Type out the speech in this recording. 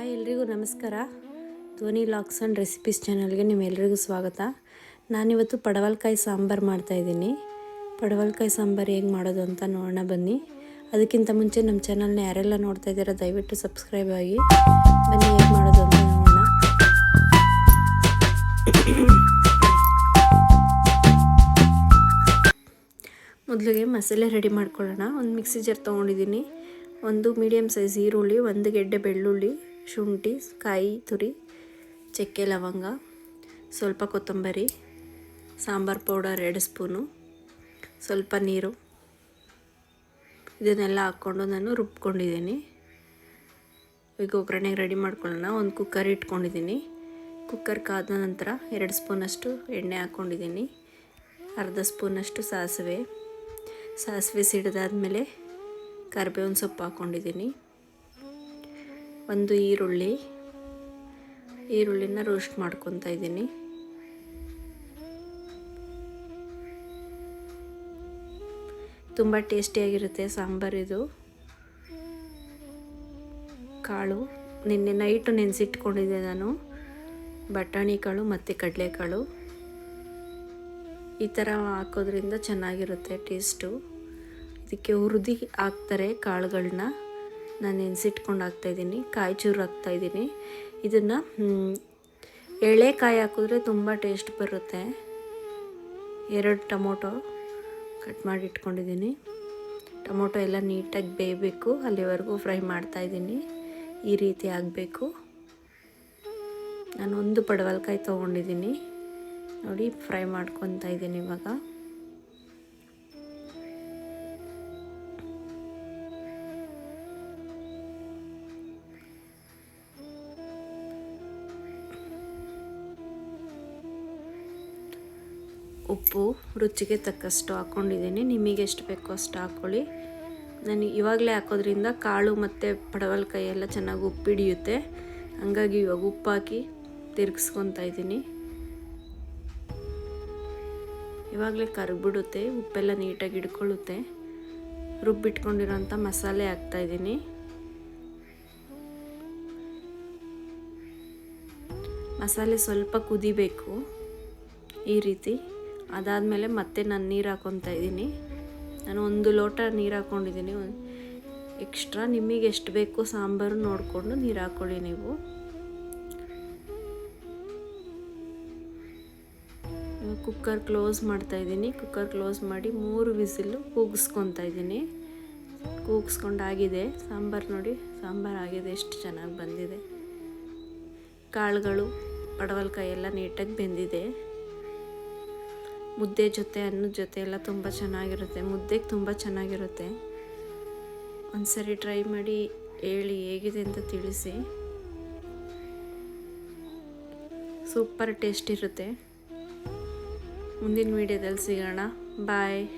Hi, ಎಲ್ರಿಗೂ ನಮಸ್ಕಾರ. ಧ್ವನಿ ಲಾಕ್ಸ್ ಆ್ಯಂಡ್ ರೆಸಿಪೀಸ್ ಚಾನಲ್ಗೆ ನಿಮ್ಮೆಲ್ಲರಿಗೂ ಸ್ವಾಗತ. ನಾನಿವತ್ತು ಪಡವಲ್ಕಾಯಿ ಸಾಂಬಾರು ಮಾಡ್ತಾಯಿದ್ದೀನಿ ಪಡವಲ್ಕಾಯಿ ಸಾಂಬಾರು ಹೇಗೆ ಮಾಡೋದು ಅಂತ ನೋಡೋಣ ಬನ್ನಿ. ಅದಕ್ಕಿಂತ ಮುಂಚೆ ನಮ್ಮ ಚಾನಲ್ನ ಯಾರೆಲ್ಲ ನೋಡ್ತಾ ಇದ್ದೀರಾ, ದಯವಿಟ್ಟು ಸಬ್ಸ್ಕ್ರೈಬ್ ಆಗಿ. ಬನ್ನಿ, ಹೇಗೆ ಮಾಡೋದು ಅಂತ ನೋಡೋಣ. ಮೊದಲಿಗೆ ಮಸಾಲೆ ರೆಡಿ ಮಾಡ್ಕೊಳ್ಳೋಣ. ಒಂದು ಮಿಕ್ಸಿ ಜಾರ್ ತೊಗೊಂಡಿದ್ದೀನಿ. ಒಂದು ಮೀಡಿಯಮ್ ಸೈಜ್ ಈರುಳ್ಳಿ, ಒಂದು ಗೆಡ್ಡೆ ಬೆಳ್ಳುಳ್ಳಿ ಶುಂಠಿ, ಕಾಯಿ, ತುರಿ, ಚಕ್ಕೆ ಲವಂಗ, ಸ್ವಲ್ಪ ಕೊತ್ತಂಬರಿ, ಸಾಂಬಾರು ಪೌಡರ್ ಎರಡು ಸ್ಪೂನು, ಸ್ವಲ್ಪ ನೀರು. ಇದನ್ನೆಲ್ಲ ಹಾಕ್ಕೊಂಡು ನಾನು ರುಬ್ಕೊಂಡಿದ್ದೀನಿ. ಈಗ ಒಗ್ಗರಣೆಗೆ ರೆಡಿ ಮಾಡ್ಕೊಳ್ಳೋಣ. ಒಂದು ಕುಕ್ಕರ್ ಇಟ್ಕೊಂಡಿದ್ದೀನಿ. ಕುಕ್ಕರ್ ಕಾದ ನಂತರ ಎರಡು ಸ್ಪೂನಷ್ಟು ಎಣ್ಣೆ ಹಾಕ್ಕೊಂಡಿದ್ದೀನಿ. ಅರ್ಧ ಸ್ಪೂನಷ್ಟು ಸಾಸಿವೆ. ಸಾಸಿವೆ ಸಿಡಿದಾದ್ಮೇಲೆ ಕರಿಬೇವಿನ ಸೊಪ್ಪು ಹಾಕ್ಕೊಂಡಿದ್ದೀನಿ. ಒಂದು ಈರುಳ್ಳಿ, ಈರುಳ್ಳಿನ ರೋಸ್ಟ್ ಮಾಡ್ಕೊತಾ ಇದ್ದೀನಿ. ತುಂಬ ಟೇಸ್ಟಿಯಾಗಿರುತ್ತೆ ಸಾಂಬಾರಿದು ಕಾಳು, ನಿನ್ನೆ ನೈಟು ನೆನೆಸಿಟ್ಕೊಂಡಿದ್ದೆ ನಾನು. ಬಟಾಣಿ ಕಾಳು ಮತ್ತು ಕಡಲೆಕಾಳು. ಈ ಥರ ಹಾಕೋದ್ರಿಂದ ಚೆನ್ನಾಗಿರುತ್ತೆ ಟೇಸ್ಟು ಇದಕ್ಕೆ ಹುರಿದಿ ಹಾಕ್ತಾರೆ ಕಾಳುಗಳನ್ನ ನಾನು ನೆನೆಸಿಟ್ಕೊಂಡು ಹಾಕ್ತಾಯಿದ್ದೀನಿ ಕಾಯಿ ಚೂರು ಹಾಕ್ತಾಯಿದ್ದೀನಿ. ಇದನ್ನು ಎಳೆಕಾಯಿ ಹಾಕಿದ್ರೆ ತುಂಬ ಟೇಸ್ಟ್ ಬರುತ್ತೆ. ಎರಡು ಟೊಮೊಟೊ ಕಟ್ ಮಾಡಿ ಇಟ್ಕೊಂಡಿದ್ದೀನಿ. ಟೊಮೊಟೊ ಎಲ್ಲ ನೀಟಾಗಿ ಬೇಯಬೇಕು, ಅಲ್ಲಿವರೆಗೂ ಫ್ರೈ ಮಾಡ್ತಾಯಿದ್ದೀನಿ. ಈ ರೀತಿ ಆಗಬೇಕು ನಾನು ಒಂದು ಪಡವಲ್ಕಾಯಿ ತೊಗೊಂಡಿದ್ದೀನಿ. ನೋಡಿ, ಫ್ರೈ ಮಾಡ್ಕೊತಾ ಇದ್ದೀನಿ ಇವಾಗ. ಉಪ್ಪು ರುಚಿಗೆ ತಕ್ಕಷ್ಟು ಹಾಕ್ಕೊಂಡಿದ್ದೀನಿ ನಿಮಗೆ ಎಷ್ಟು ಬೇಕೋ ಅಷ್ಟು ಹಾಕ್ಕೊಳ್ಳಿ ನಾನು ಇವಾಗಲೇ ಹಾಕೋದ್ರಿಂದ ಕಾಳು ಮತ್ತು ಪಡವಲಕಾಯಿ ಎಲ್ಲ ಚೆನ್ನಾಗಿ ಉಪ್ಪು ಹಿಡಿಯುತ್ತೆ. ಹಂಗಾಗಿ ಇವಾಗ ಉಪ್ಪು ಹಾಕಿ ತಿರುಗಿಸ್ಕೊತಾ ಇದ್ದೀನಿ. ಇವಾಗಲೇ ಕರಗ್ಬಿಡುತ್ತೆ, ಉಪ್ಪೆಲ್ಲ ನೀಟಾಗಿ ಹಿಡ್ಕೊಳ್ಳುತ್ತೆ. ರುಬ್ಬಿಟ್ಕೊಂಡಿರೋಂಥ ಮಸಾಲೆ ಹಾಕ್ತಾಯಿದ್ದೀನಿ ಮಸಾಲೆ ಸ್ವಲ್ಪ ಕುದಿಬೇಕು ಈ ರೀತಿ. ಅದಾದಮೇಲೆ ಮತ್ತೆ ನಾನು ನೀರು ಹಾಕ್ಕೊತಾ ಇದ್ದೀನಿ. ನಾನು ಒಂದು ಲೋಟ ನೀರು ಹಾಕ್ಕೊಂಡಿದ್ದೀನಿ ಎಕ್ಸ್ಟ್ರಾ ನಿಮಗೆ ಎಷ್ಟು ಬೇಕು ಸಾಂಬಾರು ನೋಡಿಕೊಂಡು ನೀರು ಹಾಕ್ಕೊಳ್ಳಿ ನೀವು. ಕುಕ್ಕರ್ ಕ್ಲೋಸ್ ಮಾಡ್ತಾ ಇದ್ದೀನಿ. ಕುಕ್ಕರ್ ಕ್ಲೋಸ್ ಮಾಡಿ ಮೂರು ವಿಸಿಲು ಕೂಗಿಸ್ಕೊತಾ ಇದ್ದೀನಿ. ಕೂಗಿಸ್ಕೊಂಡಾಗಿದೆ. ಸಾಂಬಾರು ನೋಡಿ, ಸಾಂಬಾರು ಆಗಿದೆ. ಎಷ್ಟು ಚೆನ್ನಾಗಿ ಬಂದಿದೆ. ಕಾಳುಗಳು, ಪಡವಲ್ಕಾಯಿ ಎಲ್ಲ ನೀಟಾಗಿ ಬೆಂದಿದೆ. ಮುದ್ದೆ ಜೊತೆ ಅನ್ನದ ಜೊತೆ ಎಲ್ಲ ತುಂಬ ಚೆನ್ನಾಗಿರುತ್ತೆ. ಮುದ್ದೆಗೆ ತುಂಬ ಚೆನ್ನಾಗಿರುತ್ತೆ. ಒಂದ್ಸರಿ ಟ್ರೈ ಮಾಡಿ ಹೇಳಿ, ಹೇಗಿದೆ ಅಂತ ತಿಳಿಸಿ. ಸೂಪರ್ ಟೇಸ್ಟ್ ಇರುತ್ತೆ. ಮುಂದಿನ ವೀಡಿಯೋದಲ್ಲಿ ಸಿಗೋಣ. ಬಾಯ್.